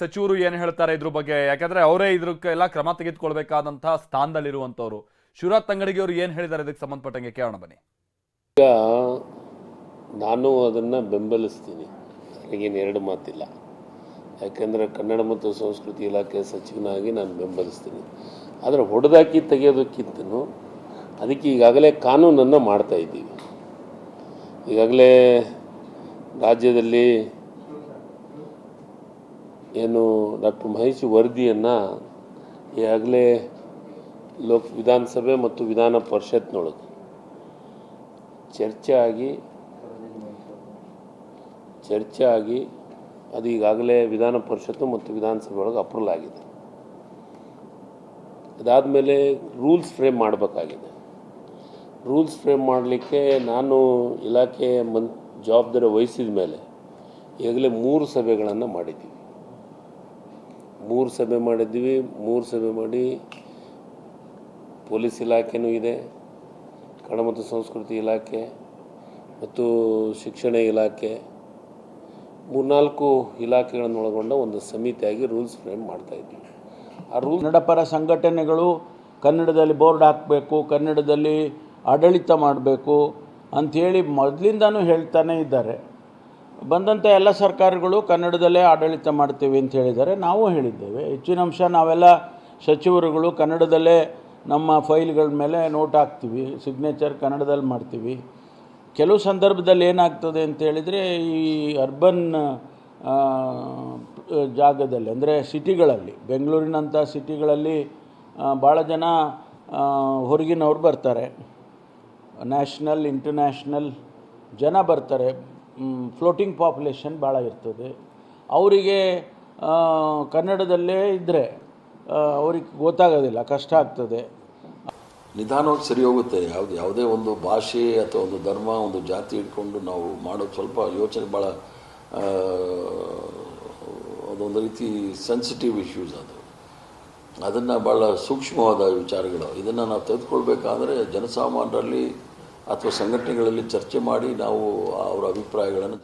ಸಚಿವರು ಏನು ಹೇಳ್ತಾರೆ ಇದ್ರ ಬಗ್ಗೆ? ಯಾಕಂದ್ರೆ ಅವರೇ ಇದ್ರಕ್ಕೆಲ್ಲ ಕ್ರಮ ತೆಗೆದುಕೊಳ್ಬೇಕಾದಂತಹ ಸ್ಥಾನದಲ್ಲಿರುವಂತವ್ರು ಶಿವರಾಜ್ ತಂಗಡಿಗೆ ಅವರು ಏನು ಹೇಳಿದ್ದಾರೆ ಇದಕ್ಕೆ ಸಂಬಂಧಪಟ್ಟಂಗೆ ಕೇಳೋಣ ಬನ್ನಿ. ಈಗ ನಾನು ಅದನ್ನು ಬೆಂಬಲಿಸ್ತೀನಿ. ನನಗೇನು ಎರಡು ಮಾತಿಲ್ಲ. ಯಾಕೆಂದರೆ ಕನ್ನಡ ಮತ್ತು ಸಂಸ್ಕೃತಿ ಇಲಾಖೆ ಸಚಿವನಾಗಿ ನಾನು ಬೆಂಬಲಿಸ್ತೀನಿ. ಆದರೆ ಹೊಡೆದಾಕಿ ತೆಗೆಯೋದಕ್ಕಿಂತನೂ ಅದಕ್ಕೆ ಈಗಾಗಲೇ ಕಾನೂನನ್ನು ಮಾಡ್ತಾ ಇದ್ದೀವಿ. ಈಗಾಗಲೇ ರಾಜ್ಯದಲ್ಲಿ ಏನು ಡಾಕ್ಟರ್ ಮಹೇಶ್ ವರದಿಯನ್ನು ಈಗಾಗಲೇ ಲೋಕ್ ವಿಧಾನಸಭೆ ಮತ್ತು ವಿಧಾನ ಪರಿಷತ್ನೊಳಗೆ ಚರ್ಚೆ ಆಗಿ ಚರ್ಚೆ ಆಗಿ ಅದು ಈಗಾಗಲೇ ವಿಧಾನ ಪರಿಷತ್ತು ಮತ್ತು ವಿಧಾನಸಭೆ ಒಳಗೆ ಅಪ್ರೂವಲ್ ಆಗಿದೆ. ಅದಾದಮೇಲೆ ರೂಲ್ಸ್ ಫ್ರೇಮ್ ಮಾಡಬೇಕಾಗಿದೆ. ರೂಲ್ಸ್ ಫ್ರೇಮ್ ಮಾಡಲಿಕ್ಕೆ ನಾನು ಇಲಾಖೆ ಮನ್ ಜವಾಬ್ದಾರಿ ವಹಿಸಿದ ಮೇಲೆ ಈಗಾಗಲೇ ಮೂರು ಸಭೆಗಳನ್ನು ಮಾಡಿದ್ದೀವಿ. ಮೂರು ಸಭೆ ಮಾಡಿದ್ವಿ ಮೂರು ಸಭೆ ಮಾಡಿ ಪೊಲೀಸ್ ಇಲಾಖೆನೂ ಇದೆ ಕನ್ನಡ ಮತ್ತು ಸಂಸ್ಕೃತಿ ಇಲಾಖೆ ಮತ್ತು ಶಿಕ್ಷಣ ಇಲಾಖೆ. ಮೂರ್ನಾಲ್ಕು ಇಲಾಖೆಗಳನ್ನು ಒಳಗೊಂಡ ಒಂದು ಸಮಿತಿಯಾಗಿ ರೂಲ್ಸ್ ಫ್ರೇಮ್ ಮಾಡ್ತಾ ಇದ್ದೀವಿ. ಆ ರೂಲ್ ನಡಪರ ಪರ ಸಂಘಟನೆಗಳು ಕನ್ನಡದಲ್ಲಿ ಬೋರ್ಡ್ ಹಾಕಬೇಕು, ಕನ್ನಡದಲ್ಲಿ ಆಡಳಿತ ಮಾಡಬೇಕು ಅಂಥೇಳಿ ಮೊದಲಿಂದನೂ ಹೇಳ್ತಾನೆ ಇದ್ದಾರೆ. ಬಂದಂಥ ಎಲ್ಲ ಸರ್ಕಾರಗಳು ಕನ್ನಡದಲ್ಲೇ ಆಡಳಿತ ಮಾಡ್ತೀವಿ ಅಂತ ಹೇಳಿದ್ದಾರೆ. ನಾವು ಹೇಳಿದ್ದೇವೆ. ಹೆಚ್ಚಿನ ಅಂಶ ನಾವೆಲ್ಲ ಸಚಿವರುಗಳು ಕನ್ನಡದಲ್ಲೇ ನಮ್ಮ ಫೈಲ್ಗಳ ಮೇಲೆ ನೋಟ್ ಹಾಕ್ತೀವಿ. ಸಿಗ್ನೇಚರ್ ಕನ್ನಡದಲ್ಲಿ ಮಾಡ್ತೀವಿ. ಕೆಲವು ಸಂದರ್ಭದಲ್ಲಿ ಏನಾಗ್ತದೆ ಅಂತ ಹೇಳಿದರೆ ಈ ಅರ್ಬನ್ ಜಾಗದಲ್ಲಿ ಅಂದರೆ ಸಿಟಿಗಳಲ್ಲಿ, ಬೆಂಗಳೂರಿನಂಥ ಸಿಟಿಗಳಲ್ಲಿ ಭಾಳ ಜನ ಹೊರಗಿನವ್ರು ಬರ್ತಾರೆ. ನ್ಯಾಷನಲ್, ಇಂಟರ್ನ್ಯಾಷನಲ್ ಜನ ಬರ್ತಾರೆ. ಫ್ಲೋಟಿಂಗ್ ಪಾಪ್ಯುಲೇಷನ್ ಭಾಳ ಇರ್ತದೆ. ಅವರಿಗೆ ಕನ್ನಡದಲ್ಲೇ ಇದ್ದರೆ ಅವ್ರಿಗೆ ಗೊತ್ತಾಗೋದಿಲ್ಲ, ಕಷ್ಟ ಆಗ್ತದೆ. ನಿಧಾನವಾಗಿ ಸರಿ ಹೋಗುತ್ತೆ. ಯಾವುದು, ಯಾವುದೇ ಒಂದು ಭಾಷೆ ಅಥವಾ ಒಂದು ಧರ್ಮ, ಒಂದು ಜಾತಿ ಇಟ್ಕೊಂಡು ನಾವು ಮಾಡೋದು ಸ್ವಲ್ಪ ಯೋಚನೆ ಭಾಳ ಅದೊಂದು ರೀತಿ ಸೆನ್ಸಿಟಿವ್ ಇಶ್ಯೂಸ್ ಅದು. ಅದನ್ನು ಭಾಳ ಸೂಕ್ಷ್ಮವಾದ ವಿಚಾರಗಳು. ಇದನ್ನು ನಾವು ತೆಗೆದುಕೊಳ್ಬೇಕಾದ್ರೆ ಜನಸಾಮಾನ್ಯರಲ್ಲಿ ಅಥವಾ ಸಂಘಟನೆಗಳಲ್ಲಿ ಚರ್ಚೆ ಮಾಡಿ ನಾವು ಅವರ ಅಭಿಪ್ರಾಯಗಳನ್ನು